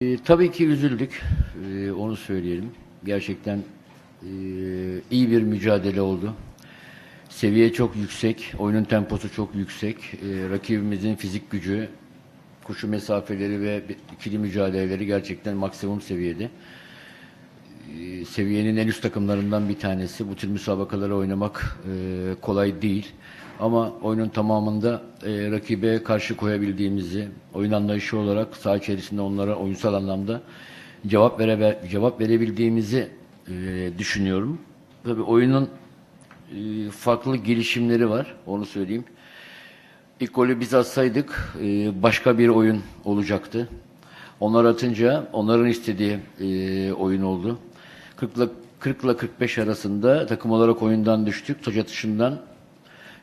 E, tabii ki üzüldük. E, onu söyleyelim. Gerçekten e, iyi bir mücadele oldu. Seviye çok yüksek. Oyunun temposu çok yüksek. E, rakibimizin fizik gücü, koşu mesafeleri ve ikili mücadeleleri gerçekten maksimum seviyede. E, seviyenin en üst takımlarından bir tanesi. Bu tür müsabakaları oynamak e, kolay değil. Ama oyunun tamamında e, rakibe karşı koyabildiğimizi, oyun anlayışı olarak saha içerisinde onlara oyunsal anlamda cevap vere cevap verebildiğimizi e, düşünüyorum. Tabii oyunun e, farklı gelişimleri var, onu söyleyeyim. İlk golü biz atsaydık e, başka bir oyun olacaktı. Onlar atınca onların istediği e, oyun oldu. 40 ile 40 ile 45 arasında takım olarak oyundan düştük. Taç atışından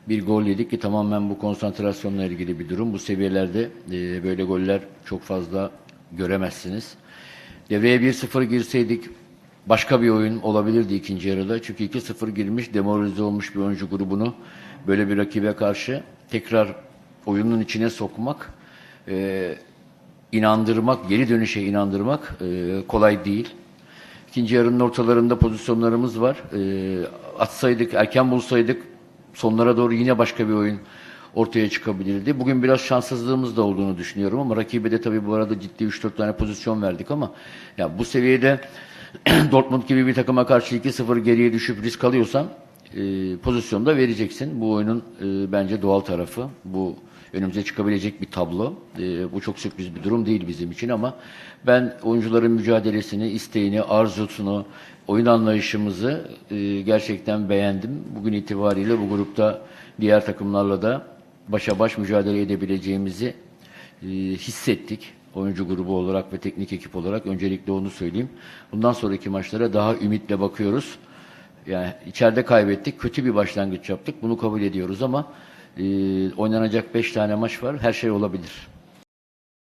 bir gol yedik ki tamamen bu konsantrasyonla ilgili bir durum. Bu seviyelerde e, böyle goller çok fazla göremezsiniz. Devreye 1-0 girseydik başka bir oyun olabilirdi ikinci yarıda. Çünkü 2-0 girmiş, demoralize olmuş bir oyuncu grubunu böyle bir rakibe karşı tekrar oyunun içine sokmak, e, inandırmak, geri dönüşe inandırmak e, kolay değil. İkinci yarının ortalarında pozisyonlarımız var. E, atsaydık, erken bulsaydık sonlara doğru yine başka bir oyun ortaya çıkabilirdi. Bugün biraz şanssızlığımız da olduğunu düşünüyorum ama rakibe de tabii bu arada ciddi 3-4 tane pozisyon verdik ama ya bu seviyede Dortmund gibi bir takıma karşı 2-0 geriye düşüp risk alıyorsan e, pozisyonda vereceksin. Bu oyunun e, bence doğal tarafı. Bu önümüze çıkabilecek bir tablo. E, bu çok sürpriz bir durum değil bizim için ama ben oyuncuların mücadelesini, isteğini, arzusunu, oyun anlayışımızı e, gerçekten beğendim. Bugün itibariyle bu grupta diğer takımlarla da başa baş mücadele edebileceğimizi e, hissettik. Oyuncu grubu olarak ve teknik ekip olarak öncelikle onu söyleyeyim. Bundan sonraki maçlara daha ümitle bakıyoruz. Yani içeride kaybettik, kötü bir başlangıç yaptık. Bunu kabul ediyoruz ama e, oynanacak beş tane maç var. Her şey olabilir.